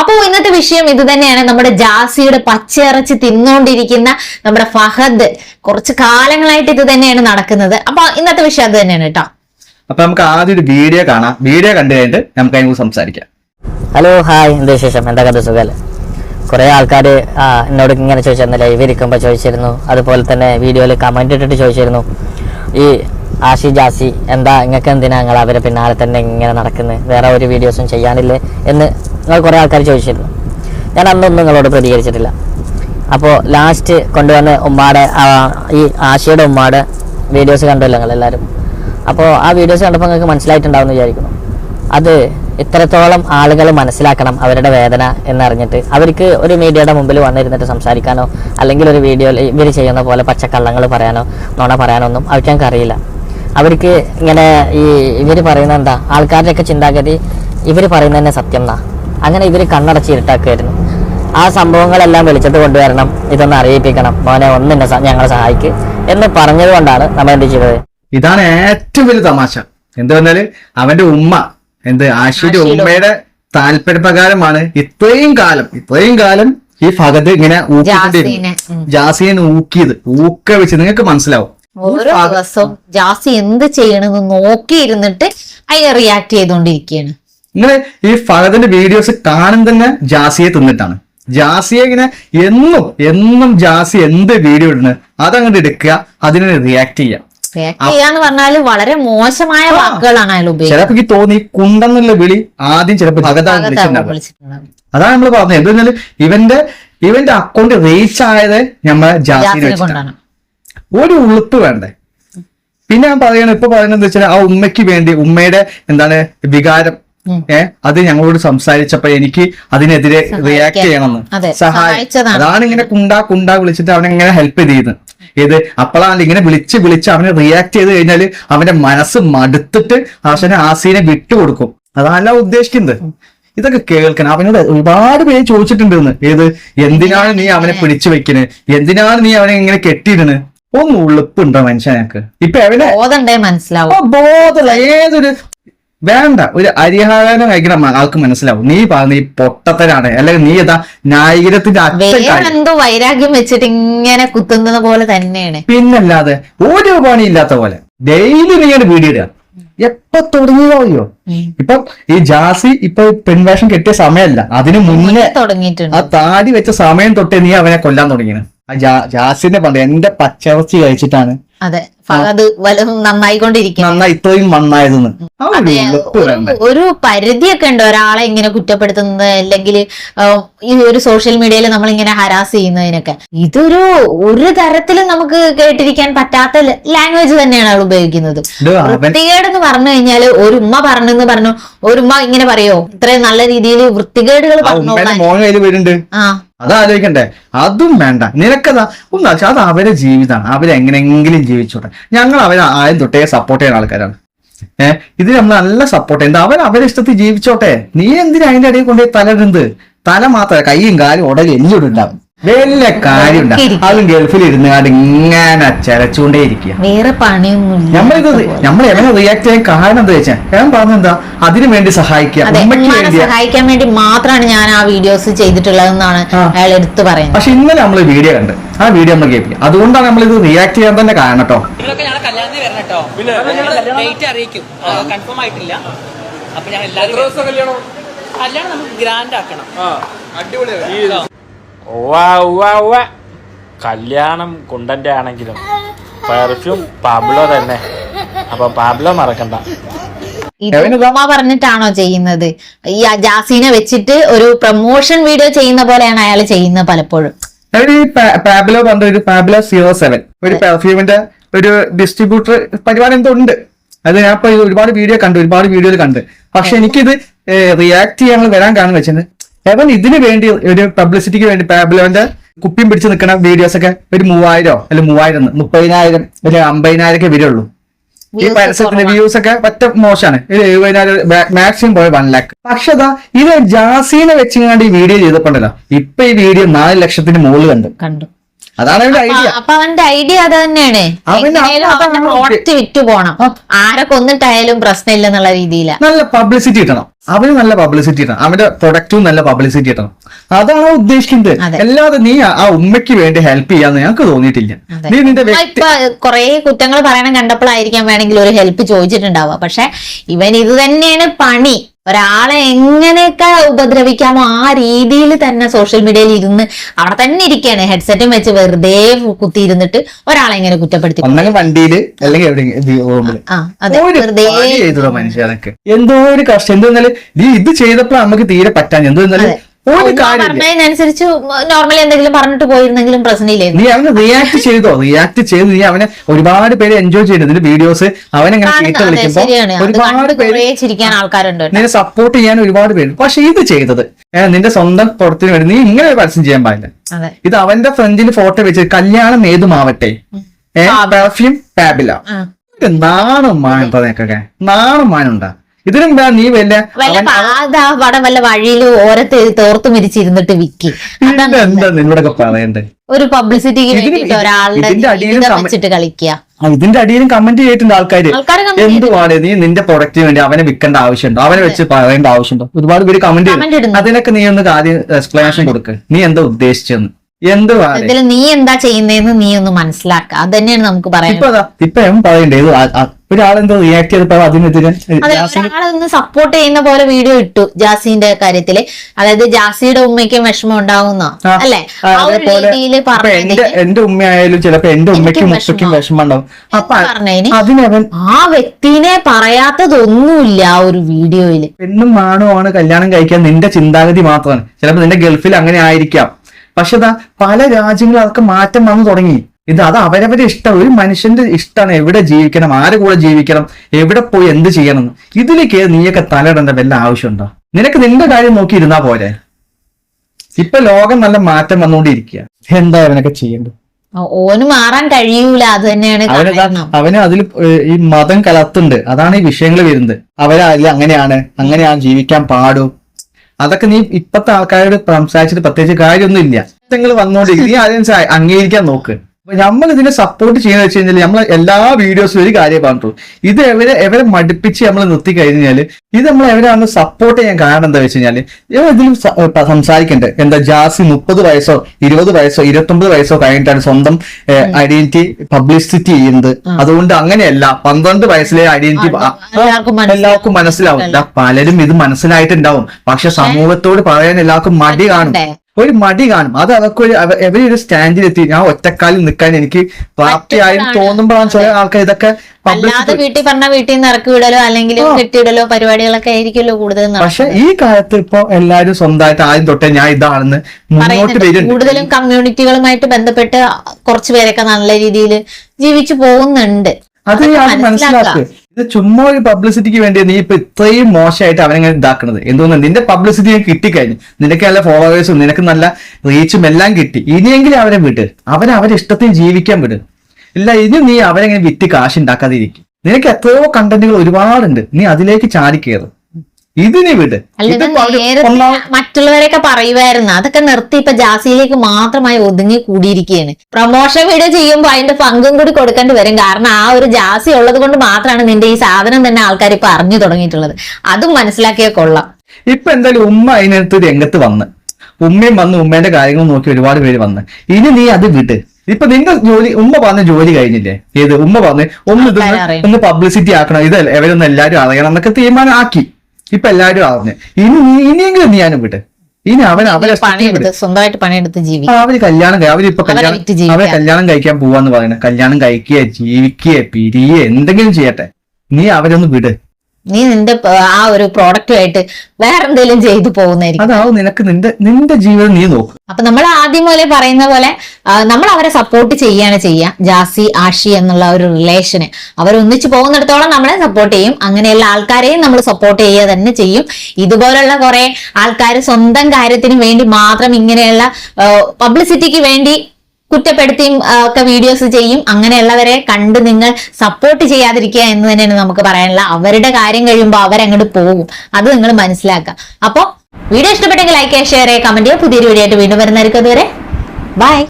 അപ്പോ ഇന്നത്തെ വിഷയം ഇത് തന്നെയാണ്. നമ്മുടെ ജാസിയുടെ പച്ചയിറച്ചി തിന്നുകൊണ്ടിരിക്കുന്ന നമ്മുടെ ഫഹദ്. കുറച്ച് കാലങ്ങളായിട്ട് ഇത് തന്നെയാണ് നടക്കുന്നത്. അപ്പൊ ഇന്നത്തെ വിഷയം അത് തന്നെയാണ് കേട്ടോ. അപ്പൊ നമുക്ക് ആദ്യം ഒരു വീഡിയോ കാണാം. വീഡിയോ കണ്ടു കഴിഞ്ഞിട്ട് നമുക്ക് അതിനെ സംസാരിക്കാം. Hello hi. എന്ത് വിശേഷം? എന്താ കഥ? സുഖല്ലേ? കുറേ ആൾക്കാർ എന്നോട് ഇങ്ങനെ ചോദിച്ചിരുന്നു ലൈവ് ഇരിക്കുമ്പോൾ ചോദിച്ചിരുന്നു. അതുപോലെ തന്നെ വീഡിയോയിൽ കമന്റ് ഇട്ടിട്ട് ചോദിച്ചിരുന്നു. ഈ ആഷി ജാസി എന്താ നിങ്ങൾക്ക് എന്തിനാ നിങ്ങൾ അവരെ പിന്നാലെ തന്നെ ഇങ്ങനെ നടക്കുന്നത് വേറെ ഒരു വീഡിയോസും ചെയ്യാനില്ലേ? എന്ന് നിങ്ങൾ കുറേ ആൾക്കാർ ചോദിച്ചിരുന്നു. ഞാൻ അന്നൊന്നും നിങ്ങളോട് പ്രതികരിച്ചിട്ടില്ല. അപ്പോൾ ലാസ്റ്റ് കൊണ്ടുവന്ന ഉമ്മാടെ ഈ ആശയുടെ ഉമ്മാടെ വീഡിയോസ് കണ്ടല്ലോ നിങ്ങൾ എല്ലാവരും അപ്പോൾ ആ വീഡിയോസ് കണ്ടപ്പോൾ നിങ്ങൾക്ക് മനസ്സിലായിട്ടുണ്ടാവും വിചാരിക്കുന്നു. അത് ഇത്രത്തോളം ആളുകൾ മനസ്സിലാക്കണം അവരുടെ വേദന എന്നറിഞ്ഞിട്ട്. അവർക്ക് ഒരു മീഡിയയുടെ മുമ്പിൽ വന്നിരുന്നിട്ട് സംസാരിക്കാനോ അല്ലെങ്കിൽ ഒരു വീഡിയോയിൽ ഇവർ ചെയ്യുന്ന പോലെ പച്ചക്കള്ളങ്ങൾ പറയാനോ നുണ പറയാനോ ഒന്നും അവർക്ക് ഞങ്ങൾക്ക് അറിയില്ല. അവർക്ക് ഇങ്ങനെ ഈ ഇവർ പറയുന്ന എന്താ? ആൾക്കാരുടെയൊക്കെ ചിന്താഗതി ഇവർ പറയുന്നത് തന്നെ സത്യം എന്നാ. അങ്ങനെ ഇവർ കണ്ണടച്ച് ഇരുട്ടാക്കുമായിരുന്നു ആ സംഭവങ്ങളെല്ലാം വെളിച്ചത്ത് കൊണ്ടുവരണം. ഇതൊന്ന് അറിയിപ്പിക്കണം. മോനെ ഒന്നിന്നെ ഞങ്ങളെ സഹായിക്ക് എന്ന് പറഞ്ഞത് കൊണ്ടാണ് നമ്മൾ എന്ത് ചെയ്തത്. ഇതാണ് ഏറ്റവും വലിയ തമാശ. എന്താ പറഞ്ഞാൽ അവന്റെ ഉമ്മ എന്ത് ആശിയുടെ ഉമ്മയുടെ താല്പര്യപ്രകാരമാണ് ഇത്രയും കാലം ഇത്രയും കാലം ഈ ഫഹദ് ഇങ്ങനെ ജാസിനെ. ഊക്കിയത് ഊക്ക വെച്ച് നിങ്ങൾക്ക് മനസ്സിലാവും. ഓരോ ദിവസവും ജാസി എന്ത് ചെയ്യണമെന്ന് നോക്കിയിരുന്നിട്ട് അതിനെ റിയാക്ട് ചെയ്തുകൊണ്ടിരിക്കുകയാണ്. നിങ്ങൾ ഈ ഫഹദിന്റെ വീഡിയോസ് കാണും തന്നെ ജാസിയെ തിന്നിട്ടാണ്. ജാസിയെ ഇങ്ങനെ എന്നും എന്നും ജാസി എന്ത് വീഡിയോ ഇടുന്നത് അതങ്ങോട്ട് എടുക്കുക അതിനെ റിയാക്ട് ചെയ്യുക. ചെയ്യാന്ന് പറഞ്ഞാൽ വളരെ മോശമായ വാക്കുകളാണ് അയാൾ ഉപയോഗിക്കുന്നത്. ചിലപ്പോ തോന്നി കുണ്ടെന്നുള്ള വിളി ആദ്യം ചിലപ്പോ. അതാണ് നമ്മൾ പറഞ്ഞത്. എന്ത് പറഞ്ഞാൽ ഇവന്റെ ഇവന്റെ അക്കൗണ്ട് റീച്ച് ആയത് നമ്മളെ ജാസിനെ ഒരു ഉളുപ്പ് വേണ്ടേ? പിന്നെ ഞാൻ പറയണ ഇപ്പൊ പറയുന്നത് എന്താ വെച്ചാൽ ആ ഉമ്മയ്ക്ക് വേണ്ടി ഉമ്മയുടെ എന്താണ് വികാരം ഉം. ഏ? അത് ഞങ്ങളോട് സംസാരിച്ചപ്പോ എനിക്ക് അതിനെതിരെ റിയാക്ട് ചെയ്യണമെന്ന്. സഹായിച്ചത് സഹായിച്ചതാണ്. അതാണ് ഇങ്ങനെ കുണ്ടാ കുണ്ടാ വിളിച്ചിട്ട് അവനെ ഇങ്ങനെ ഹെൽപ്പ് ചെയ്ത്. ഏത് അപ്പോഴാണ് ഇങ്ങനെ വിളിച്ച് വിളിച്ച് അവനെ റിയാക്ട് ചെയ്ത് കഴിഞ്ഞാൽ അവന്റെ മനസ്സ് മടുത്തിട്ട് അവനെ ആസീനെ വിട്ടുകൊടുക്കും അതല്ല ഉദ്ദേശിക്കുന്നത്. ഇതൊക്കെ കേൾക്കണം. അവനോട് ഒരുപാട് പേര് ചോദിച്ചിട്ടുണ്ടെന്ന്. ഏത്? എന്തിനാണ് നീ അവനെ പിടിച്ചു വെക്കണ്? എന്തിനാണ് നീ അവനെ ഇങ്ങനെ കെട്ടിയിടണ്? ഒന്ന് ഉളുപ്പുണ്ടോ മനുഷ്യനക്ക്? ഇപ്പൊ അവനെ ബോധണ്ടേ മനസ്സിലാവും. ബോധമുള്ള ഏതൊരു വേണ്ട. ഒരു അരിഹാരം കഴിക്കണം. ആൾക്ക് മനസ്സിലാവും. നീ പറഞ്ഞ ഈ പൊട്ടത്തരാണ്. അല്ലെങ്കിൽ നീ എന്താ നായികരത്തിന്റെ എന്തോ വൈരാഗ്യം വെച്ചിട്ട് ഇങ്ങനെ കുത്തുന്നത് പോലെ തന്നെയാണ്. പിന്നല്ലാതെ ഒരു പണിയില്ലാത്ത പോലെ ഡെയിലി നീ ഒരു വീഡിയോ ഇടുക. എപ്പൊ തുടങ്ങിയോ ഇപ്പൊ ഈ ജാസി ഇപ്പൊ പെൺവേഷം കെട്ടിയ സമയമല്ല. അതിനു മുന്നേ തുടങ്ങിയിട്ടുണ്ട്. ആ താടി വെച്ച സമയം തൊട്ടേ നീ അവനെ കൊല്ലാൻ ജാ- ജാസിന്റെ പണ്ട് എന്റെ പച്ചവച്ചി കഴിച്ചിട്ടാണ്. അതെ ഫഹദ് നന്നായിക്കൊണ്ടിരിക്കും നന്നായി ഇത്രയും മണ്ണായതെന്ന് ആ ഒരു പരിധിയൊക്കെ ഉണ്ട് ഒരാളെ ഇങ്ങനെ കുറ്റപ്പെടുത്തുന്നത് അല്ലെങ്കിൽ ഈ ഒരു സോഷ്യൽ മീഡിയയിൽ നമ്മൾ ഇങ്ങനെ ഹരാസ് ചെയ്യുന്നതിനൊക്കെ. ഇതൊരു ഒരു തരത്തിലും നമുക്ക് കേട്ടിരിക്കാൻ പറ്റാത്ത ലാംഗ്വേജ് തന്നെയാണ് അവൾ ഉപയോഗിക്കുന്നത്. ഇത് വൃത്തികേട് എന്ന് പറഞ്ഞു കഴിഞ്ഞാൽ ഒരു ഉമ്മ പറഞ്ഞെന്ന് പറഞ്ഞു ഒരു ഉമ്മ ഇങ്ങനെ പറയോ? ഇത്രയും നല്ല രീതിയിൽ വൃത്തികേടുകൾ പറഞ്ഞു ആ. അതാലോചിക്കണ്ടേ. അതും വേണ്ട. നിനക്കതാ? ഒന്ന് ആലോചിച്ച്. അത് അവരെ ജീവിതമാണ്. അവരെങ്ങനെങ്കിലും ജീവിച്ചോട്ടെ. ഞങ്ങൾ അവരെ ആദ്യം തൊട്ടേ സപ്പോർട്ട് ചെയ്യുന്ന ആൾക്കാരാണ്. ഏഹ് ഇത് നമ്മൾ നല്ല സപ്പോർട്ട് ചെയ്യുന്നത് അവർ അവരെ ഇഷ്ടത്തിൽ ജീവിച്ചോട്ടെ. നീ എന്തിനാ അതിന്റെ ഇടയിൽ കൊണ്ടുപോയി തല ഇടുന്നത് തല മാത്രമല്ല കൈയും കാലും ഉടലും എല്ലാം ഉണ്ടാവും വലിയ കാര്യം അതും ഗൾഫിൽ ഇരുന്നുകാണ്ട് ഇങ്ങനെ ചരച്ചുകൊണ്ടേ ഇരിക്കുക വേറെ പണിയൊന്നും നമ്മളിത് നമ്മൾ എങ്ങനെ റിയാക്ട് ചെയ്യാൻ കാരണം എന്താ വെച്ചാൽ ഞാൻ പറഞ്ഞെന്താ അതിനു വേണ്ടി സഹായിക്കുക സഹായിക്കാൻ വേണ്ടി മാത്രമാണ് ഞാൻ ആ വീഡിയോസ് ചെയ്തിട്ടുള്ളതെന്നാണ് എന്നാണ് അയാൾ എടുത്തു പറയുന്നത്. പക്ഷെ ഇന്നലെ നമ്മൾ വീഡിയോ കണ്ട്. ആ വീഡിയോ നമ്മൾ കേൾപ്പിക്കും അതുകൊണ്ടാണ് നമ്മൾ ഇത് റിയാക്ട് ചെയ്യാൻ തന്നെ കാരണം കേട്ടോ അറിയിക്കും. കൺഫേം ആയിട്ടില്ല. അപ്പൊ ഞാൻ എല്ലാവരും കല്യാണം? നമുക്ക് ഗ്രാൻഡ് ആക്കണം. കേട്ടോ. കല്യാണം കുണ്ടന്റെ ആണെങ്കിലും പെർഫ്യൂം പാബ്ലോ തന്നെ. അപ്പൊ പാബ്ലോ മറക്കണ്ട. ഉപമ? പറഞ്ഞിട്ടാണോ ചെയ്യുന്നത്? ഈ ജാസീനെ വെച്ചിട്ട് ഒരു പ്രൊമോഷൻ വീഡിയോ ചെയ്യുന്ന പോലെയാണ് അയാൾ ചെയ്യുന്നത് പലപ്പോഴും. പാബ്ലോ പറഞ്ഞ ഒരു പാബ്ലോ സീറോ സെവൻ ഒരു പെർഫ്യൂമിന്റെ ഒരു ഡിസ്ട്രിബ്യൂട്ടർ പരിപാടി എന്തോ ഉണ്ട്. അത് ഞാൻ ഇപ്പൊ ഒരുപാട് വീഡിയോ കണ്ടു ഒരുപാട് വീഡിയോയിൽ കണ്ടു. പക്ഷെ എനിക്കിത് റിയാക്ട് ചെയ്യാൻ വരാൻ കാരണം വെച്ചത് എവൻ ഇതിന് വേണ്ടി ഒരു പബ്ലിസിറ്റിക്ക് വേണ്ടി പാബ്ലോന്റെ കുപ്പിയും പിടിച്ച് നിൽക്കുന്ന വീഡിയോസ് ഒക്കെ ഒരു മൂവായിരോ അല്ല മൂവായിരം മുപ്പതിനായിരം അല്ലെ അമ്പതിനായിരം ഒക്കെ വരുള്ളൂ. ഈ പരസ്യത്തിന്റെ. വ്യൂസ് ഒക്കെ ഒറ്റ മോശമാണ്. ഒരു എഴുപതിനായിരം മാക്സിമം പോയ വൺ ലാക്ക് പക്ഷെ അതാ ഇത് ജാസീനെ വെച്ചിങ്ങാണ്ട് ഈ വീഡിയോ ചെയ്തപ്പോണ്ടല്ലോ ഇപ്പൊ ഈ വീഡിയോ നാല് ലക്ഷത്തിന് മുകളിൽ കണ്ടു. കണ്ടു. അതാണ് അവന്റെ ഐഡിയ അപ്പൊ അവന്റെ ഐഡിയ അത് തന്നെയാണ്. അവന്റെ അവന്റെ പ്രോഡക്റ്റ് വിറ്റു പോണം. ആരൊക്കെ ഒന്നിട്ടായാലും പ്രശ്നമില്ല പ്രശ്നമില്ലെന്നുള്ള രീതിയിലാണ് നല്ല പബ്ലിസിറ്റി കിട്ടണം. അവന് നല്ല പബ്ലിസിറ്റി കിട്ടണം. അവന്റെ പ്രൊഡക്റ്റും നല്ല പബ്ലിസിറ്റി കിട്ടണം. അതാണ് ഉദ്ദേശിക്കുന്നത്. അല്ലാതെ നീ ആ- ഉമ്മയ്ക്ക് വേണ്ടി ഹെൽപ്പ് ചെയ്യാന്ന് ഞങ്ങൾക്ക് തോന്നിയിട്ടില്ല. നീ നിന്റെ കൊറേ കുറ്റങ്ങൾ പറയണം കണ്ടപ്പോഴായിരിക്കാം വേണമെങ്കിൽ ഒരു ഹെൽപ്പ് ചോദിച്ചിട്ടുണ്ടാവുക. പക്ഷെ ഇവൻ ഇത് തന്നെയാണ് പണി. ഒരാളെ എങ്ങനെയൊക്കെ ഉപദ്രവിക്കാമോ ആ രീതിയിൽ തന്നെ സോഷ്യൽ മീഡിയയിൽ ഇരുന്ന് അവിടെ തന്നെ ഇരിക്കുകയാണ്. ഹെഡ്സെറ്റും വെച്ച് വെറുതെ കുത്തിയിരുന്നിട്ട് ഒരാളെ എങ്ങനെ കുറ്റപ്പെടുത്തി വണ്ടിയിൽ അല്ലെങ്കിൽ എന്തോ ഒരു കഷ്ടം. എന്തോ നീ ഇത് ചെയ്തപ്പോൾ നമുക്ക് തീരെ പറ്റാൻ എന്തോ. ഒരു പറഞ്ഞതിനനുസരിച്ച് നോർമലി എന്തെങ്കിലും പറഞ്ഞിട്ട് പോയിരുന്നെങ്കിലും പ്രശ്നമില്ലായിരുന്നു നീ അവന് റിയാക്ട് ചെയ്തോ? റിയാക്ട് ചെയ്ത്. നീ അവനെ ഒരുപാട് പേര് എൻജോയ് ഇതിന്റെ വീഡിയോസ് അവനെങ്ങനെ ചീത്ത കാണുന്ന- വിളിക്കുമ്പോ ഒരുപാട് പേര് ചിരിക്കാൻ ആൾക്കാരുണ്ട് നിന്നെ സപ്പോർട്ട് ചെയ്യാൻ ഒരുപാട് പേര് പക്ഷെ ഇത് ചെയ്തത് നിന്റെ സ്വന്തം പുറത്തിന് വേണ്ടി നീ ഇങ്ങനെ ഒരു പരസ്യം ചെയ്യാൻ പാടില്ല. ഇത് അവന്റെ ഫ്രണ്ടിന് ഫോട്ടോ വെച്ച് കല്യാണം ഏതുമാവട്ടെ? പെർഫ്യൂം പാബില നാണം നിനക്കൊക്കെ. നാണം മാനുണ്ടാ. ഇതിനെന്താ നീ വല്ല പടം വല്ല വഴിയിൽ ഓരത്ത് തോർത്ത് മിരിച്ചിരുന്നിട്ട് വിക്കി. എന്താ നിന്നോടൊക്കെ പറയണ്ടേ? ഒരു പബ്ലിസിറ്റിക്ക് ഇതിന് വേണ്ടിട്ട് ഒരാളുടെ ഇതിന്റെ അടിയിലും കളിക്കുക. ഇതിന്റെ കമന്റ് ചെയ്തിട്ടുണ്ട് ആൾക്കാര്. comment എന്തുവാണ് നീ നിന്റെ പ്രൊഡക്റ്റിന് വേണ്ടി അവനെ വിൽക്കേണ്ട ആവശ്യമുണ്ടോ? അവനെ വെച്ച് പറയേണ്ട ആവശ്യമുണ്ടോ? ഒരുപാട് പേര് കമന്റ്. അതിനൊക്കെ നീ ഒന്ന് ആദ്യം എക്സ്പ്ലനേഷൻ കൊടുക്ക്. നീ എന്താ ഉദ്ദേശിച്ചെന്ന് ഇതിൽ നീ എന്താ ചെയ്യുന്നതെന്ന് നീ ഒന്ന് മനസ്സിലാക്കുക അത് തന്നെയാണ് നമുക്ക് പറയാൻ ഇപ്പൊ പറയണ്ടേ ഒരാളെന്തോ റിയാക്ട് ചെയ്തപ്പോ അതിനെതിരെ ഒരാളൊന്ന് സപ്പോർട്ട് ചെയ്യുന്ന പോലെ വീഡിയോ ഇട്ടു ജാസിന്റെ കാര്യത്തിൽ. അതായത് ജാസിയുടെ ഉമ്മയ്ക്കും വിഷമം ഉണ്ടാവുന്ന? അല്ലെ? എന്റെ ഉമ്മയായാലും ചിലപ്പോ എന്റെ ഉമ്മയ്ക്കും മുത്തക്കും വിഷമം. ഉണ്ടാവും അപ്പൊ അതിനവൻ ആ വ്യക്തിനെ പറയാത്തതൊന്നുമില്ല ആ ഒരു വീഡിയോയിൽ പെണ്ണും ആണ് കല്യാണം കഴിക്കാൻ നിന്റെ ചിന്താഗതി മാത്രമാണ്. ചിലപ്പോ നിന്റെ ഗൾഫിൽ അങ്ങനെ ആയിരിക്കാം. പക്ഷെ ഇതാ പല രാജ്യങ്ങളും അതൊക്കെ മാറ്റം വന്നു തുടങ്ങി. ഇത് അത് അവരവരുടെ ഇഷ്ടം. ഒരു മനുഷ്യന്റെ ഇഷ്ടമാണ് എവിടെ ജീവിക്കണം ആരുടെ കൂടെ ജീവിക്കണം എവിടെ പോയി എന്ത് ചെയ്യണം. എന്ന്. ഇതിലേക്ക് നീയൊക്കെ തലയിടേണ്ട വല്ല ആവശ്യമുണ്ടോ? നിനക്ക് നിന്റെ കാര്യം നോക്കി ഇരുന്നാ പോരെ. ഇപ്പൊ ലോകം നല്ല മാറ്റം വന്നുകൊണ്ടിരിക്കുക. എന്താ അവനൊക്കെ ചെയ്യേണ്ടത്? ഓന് മാറാൻ കഴിയൂല. അത് തന്നെയാണ് കാരണം. അവന് അതിൽ ഈ മതം കലർത്തുണ്ട് അതാണ് ഈ വിഷയങ്ങൾ വരുന്നത്. അവരല്ല അങ്ങനെയാണ് അങ്ങനെയാണ് ജീവിക്കാൻ പാടൂ. അതൊക്കെ നീ ഇപ്പത്തെ ആൾക്കാരോട് സംസാരിച്ചിട്ട് പ്രത്യേകിച്ച് കാര്യമൊന്നും ഇല്ല നിങ്ങൾ വന്നോണ്ടിരിക്കും. നീ അതിനനുസരിച്ച് അംഗീകരിക്കാൻ നോക്ക്. അപ്പൊ നമ്മൾ ഇതിനെ സപ്പോർട്ട് ചെയ്യുന്ന വെച്ച് കഴിഞ്ഞാൽ നമ്മൾ എല്ലാ വീഡിയോസിലും ഒരു കാര്യം പറഞ്ഞിട്ടുള്ളൂ. ഇത് എവരെ എവരെ മടുപ്പിച്ച് നമ്മൾ നിർത്തി കഴിഞ്ഞാൽ ഇത് നമ്മൾ എവരാണ് സപ്പോർട്ട് ചെയ്യാൻ കാരണം എന്താ വെച്ച് കഴിഞ്ഞാൽ ഇവർ ഇതിലും സംസാരിക്കണ്ടേ? എന്താ ജാസി മുപ്പത് വയസ്സോ ഇരുപത് വയസ്സോ ഇരുപത്തൊമ്പത് വയസ്സോ കഴിഞ്ഞിട്ടാണ് സ്വന്തം ഐഡന്റിറ്റി പബ്ലിസിറ്റി ചെയ്യുന്നത്. അതുകൊണ്ട് അങ്ങനെയല്ല പന്ത്രണ്ട് വയസ്സിലെ ഐഡന്റിറ്റി എല്ലാവർക്കും മനസ്സിലാവും. പലരും ഇത് മനസ്സിലായിട്ടുണ്ടാവും. പക്ഷെ സമൂഹത്തോട് പറയാൻ എല്ലാവർക്കും മടി കാണും. ഒരു മടി കാണും. അത് അവർക്ക് ഒരു ഒരു എവരൊരു സ്റ്റാൻഡിലെത്തി. ഞാൻ ഒറ്റക്കാലിൽ നിൽക്കാൻ എനിക്ക് പ്രാപ്തിയായും. തോന്നുമ്പോഴാണ് ചില ആൾക്കാർ ഇതൊക്കെ അല്ലാതെ വീട്ടിൽ പറഞ്ഞ വീട്ടിൽ നിന്ന് ഇറക്കി വിടലോ അല്ലെങ്കിൽ കെട്ടിവിടലോ പരിപാടികളൊക്കെ ആയിരിക്കുമല്ലോ കൂടുതൽ പക്ഷെ ഈ കാലത്ത് ഇപ്പൊ എല്ലാരും സ്വന്തമായിട്ട് ആദ്യം തൊട്ടേ ഞാൻ ഇതാണെന്ന് മുന്നോട്ട് വരും കൂടുതലും കമ്മ്യൂണിറ്റികളുമായിട്ട് ബന്ധപ്പെട്ട് കുറച്ചു പേരൊക്കെ നല്ല രീതിയിൽ ജീവിച്ചു പോകുന്നുണ്ട്. അത് മനസ്സിലാക്കുക. ഇത് ചുമ്മാ ഒരു പബ്ലിസിറ്റിക്ക് വേണ്ടി നീ ഇപ്പൊ ഇത്രയും മോശമായിട്ട് അവനെ ഇതാക്കുന്നത് എന്തോന്ന്? നിന്റെ പബ്ലിസിറ്റി കിട്ടിക്കഴിഞ്ഞു. നിനക്ക് നല്ല ഫോളോവേഴ്സും നിനക്ക് നല്ല റീച്ചും എല്ലാം കിട്ടി. ഇനിയെങ്കിലും അവനെ വിട്ട് അവൻ അവരെ ഇഷ്ടത്തിന് ജീവിക്കാൻ വിട്. ഇല്ല ഇനി നീ അവരെങ്ങനെ വിറ്റ് കാശ് ഉണ്ടാക്കാതിരിക്കും നിനക്ക് എത്രയോ കണ്ടന്റുകൾ ഒരുപാടുണ്ട്. നീ അതിലേക്ക് ചാടി കയറും ഇത് നീ വിട് മറ്റുള്ളവരൊക്കെ പറയുമായിരുന്നു അതൊക്കെ നിർത്തി ഇപ്പൊ ജാസിയിലേക്ക് മാത്രമായി ഒതുങ്ങി കൂടിയിരിക്കുകയാണ്. പ്രൊമോഷൻ വീഡിയോ ചെയ്യുമ്പോൾ അതിന്റെ പങ്കും കൂടി കൊടുക്കേണ്ടി വരും. കാരണം ആ ഒരു ജാസി ഉള്ളത് കൊണ്ട് മാത്രമാണ് നിന്റെ ഈ സാധനം തന്നെ ആൾക്കാർ ഇപ്പൊ അറിഞ്ഞു തുടങ്ങിയിട്ടുള്ളത്. അതും മനസ്സിലാക്കിയ കൊള്ളാം. ഇപ്പൊ എന്തായാലും ഉമ്മ അതിനകത്ത് രംഗത്ത് വന്ന്. ഉമ്മയും വന്ന് ഉമ്മേന്റെ കാര്യങ്ങൾ നോക്കി ഒരുപാട് പേര് വന്ന്. ഇനി നീ അത് വിട്. ഇപ്പൊ നിന്റെ ജോലി ഉമ്മ പറഞ്ഞ ജോലി കഴിഞ്ഞില്ലേ? ഏത്? ഉമ്മ പറഞ്ഞ് ഒന്ന് ഇതൊന്ന് ഒന്ന് പബ്ലിസിറ്റി ആക്കണം. ഇത് എവരൊന്നും എല്ലാരും അറിയണം എന്നൊക്കെ തീരുമാനം ആക്കി ഇപ്പൊ എല്ലാരും അറിഞ്ഞ് ഇനി ഇനിയെങ്കിലും നീ ഞാനും വിട്ട് ഇനി അവൻ അവരെ. പണിയെടുത്ത് സ്വന്തമായിട്ട് പണിയെടുത്ത് ജീവിക്കും അവർ കല്യാണം അവരിപ്പൊ അവരെ കല്യാണം അവരെ കല്യാണം കഴിക്കാൻ പോവാന്ന് പറയണേ കല്യാണം കഴിക്കുക ജീവിക്കുക പിരിയെ എന്തെങ്കിലും ചെയ്യട്ടെ. നീ അവരൊന്ന് വിട്. നീ നിന്റെ ആ ഒരു പ്രോഡക്റ്റുമായിട്ട് വേറെന്തെങ്കിലും ചെയ്തു പോകുന്നതായിരിക്കും. അതാവും നിനക്ക് നിന്റെ നിന്റെ ജീവിതം നീ നോക്ക്. അപ്പൊ നമ്മൾ ആദ്യം പോലെ പറയുന്ന പോലെ നമ്മൾ അവരെ സപ്പോർട്ട് ചെയ്യാണ് ചെയ്യുക. ജാസി ആഷി എന്നുള്ള ഒരു റിലേഷന് അവർ ഒന്നിച്ചു പോകുന്നിടത്തോളം നമ്മളെ സപ്പോർട്ട് ചെയ്യും. അങ്ങനെയുള്ള ആൾക്കാരെയും നമ്മൾ സപ്പോർട്ട് ചെയ്യുക തന്നെ ചെയ്യും. ഇതുപോലുള്ള കുറെ ആൾക്കാർ സ്വന്തം കാര്യത്തിന് വേണ്ടി മാത്രം ഇങ്ങനെയുള്ള പബ്ലിസിറ്റിക്ക് വേണ്ടി കുറ്റപ്പെടുത്തിയും ഒക്കെ വീഡിയോസ് ചെയ്യും. അങ്ങനെയുള്ളവരെ കണ്ട് നിങ്ങൾ സപ്പോർട്ട് ചെയ്യാതിരിക്കുക എന്ന് തന്നെയാണ് നമുക്ക് പറയാനുള്ള അവരുടെ കാര്യം കഴിയുമ്പോൾ അവരങ്ങോട്ട് പോകും. അത് നിങ്ങൾ മനസ്സിലാക്കുക. അപ്പോൾ വീഡിയോ ഇഷ്ടപ്പെട്ടെങ്കിൽ ലൈക്ക് ചെയ്യുക ഷെയർ ചെയ്യുക. കമന്റ് ചെയ്യുക പുതിയൊരു വീഡിയോ ആയിട്ട് വീണ്ടും വരുന്നതായിരിക്കും അതുവരെ. ബൈ